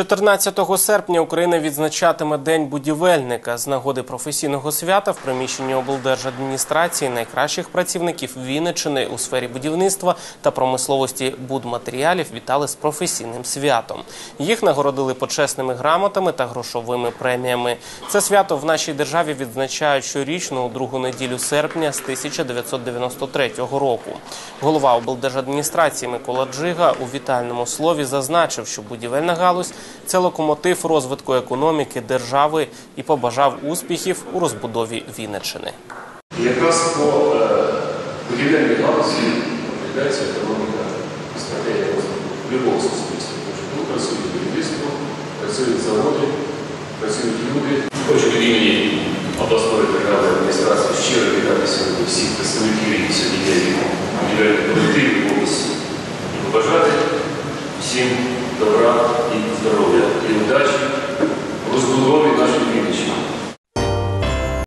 14 серпня Україна відзначатиме День будівельника з нагоди професійного свята в приміщенні облдержадміністрації найкращих працівників Вінниччини у сфері будівництва та промисловості будматеріалів вітали з професійним святом. Їх нагородили почесними грамотами та грошовими преміями. Це свято в нашій державі відзначають щорічно у другу неділю серпня з 1993 року. Голова облдержадміністрації Микола Джига у вітальному слові зазначив, що будівельна галузь це локомотив розвитку економіки держави і побажав успіхів у розбудові Вінниччини. Якраз по е, будівельній галузі розглядається економіка стратегія розвитку любого суспільства. Тому що тут працюють будівництво, працюють заводи, працюють люди. Хочу від імені обласної державної адміністрації щиро вітати сьогодні всіх представників, які сьогодні є будівельних колективів в області. І побажати всім добра і здоров'я і удачі